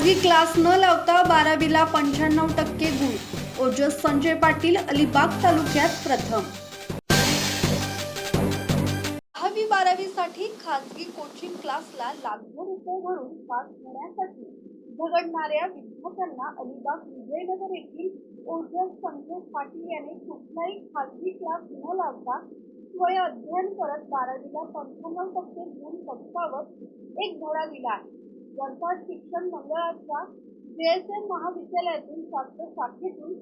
खाजगी क्लास न लावता बारावीला पंच्याण्णव टक्के गुण. ओजस संजय पाटील अलिबाग तालुक्यात प्रथम. दहावी बारावीसाठी खाजगी कोचिंग क्लासला लाखो रुपये भरून पास होण्यासाठी झगडणाऱ्या विद्यार्थ्यांना अलिबाग विजयनगर येथील ओजस संजय पाटील याने कुठलाही खाजगी क्लास न लावता स्वय अध्ययन करत बारावीला पंच्याण्णव टक्के गुण पटकावत एक धडा दिला आहे. वरसाड शिक्षण मंडळाच्या जेएसएम महाविद्यालयातून शास्त्र शाखेतून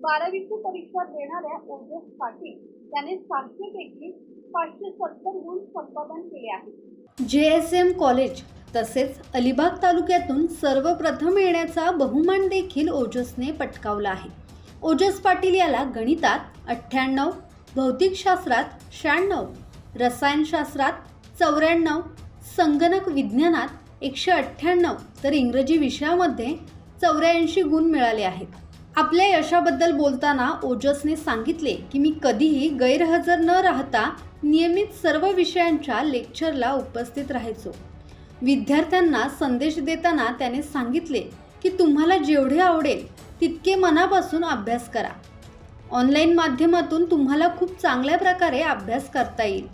बारावीची परीक्षा देणाऱ्या ओजस पाटील त्याने सातशेपैकी पाचशे सत्तर गुण संपादन केले आहेत. जे एस एम कॉलेज तसेच अलिबाग तालुक्यातून सर्वप्रथम येण्याचा बहुमान देखील ओजसने पटकावला आहे. ओजस पाटील याला गणितात अठ्ठ्याण्णव भौतिकशास्त्रात शहाण्णव रसायनशास्त्रात चौऱ्याण्णव संगणक विज्ञानात एकशे अठ्ठ्याण्णव तर इंग्रजी विषयामध्ये चौऱ्याऐंशी गुण मिळाले आहेत. आपल्या यशाबद्दल बोलताना ओजसने सांगितले की मी कधीही गैरहजर न राहता नियमित सर्व विषयांच्या लेक्चरला उपस्थित राहायचो. विद्यार्थ्यांना संदेश देताना त्याने सांगितले की तुम्हाला जेवढे आवडेल तितके मनापासून अभ्यास करा. ऑनलाईन माध्यमातून तुम्हाला खूप चांगल्या प्रकारे अभ्यास करता येईल.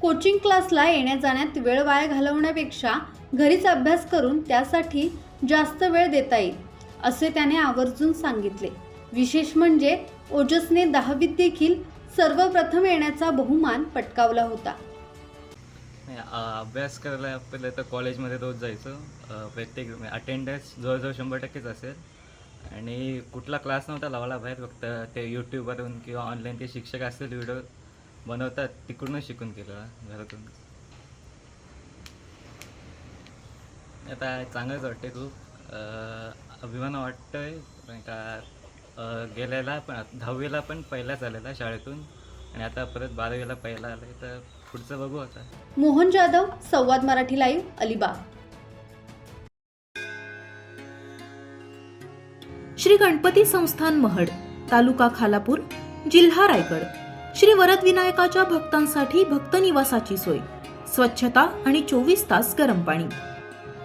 कोचिंग क्लासला येण्या जाण्यात वेळ वाया घालवण्यापेक्षा घरीच अभ्यास करून त्यासाठी जास्त वेळ देता येईल असे त्याने आवर्जून सांगितले. विशेष म्हणजे ओजसने दहावीत देखील सर्वप्रथम येण्याचा बहुमान पटकावला होता. नाही, अभ्यास करायला पहिले तर कॉलेजमध्ये रोज जायचं. अ, प्रत्येक अटेंडन्स जवळजवळ शंभर टक्केच असेल. आणि कुठला क्लास नव्हता लावला बाहेर फक्त ते यूट्यूबवरून किंवा ऑनलाईन ते शिक्षक असतील व्हिडिओ बनवतात तिकडूनच शिकून केलं घरातून. आता चांगलंच वाटते खूप अभिमान वाटतोय का गेलेला पण दहावीला पण पहिलाच आलेला शाळेतून. आणि आता परत बारावीला पहिला आलं तर पुढचं बघू आता. मोहन जाधव संवाद मराठी लाईव्ह अलिबाग. श्री गणपती संस्थान महड तालुका खालापूर जिल्हा रायगड. श्री वरद विनायकाच्या भक्तांसाठी भक्त निवासाची सोय. स्वच्छता आणि चोवीस तास गरम पाणी.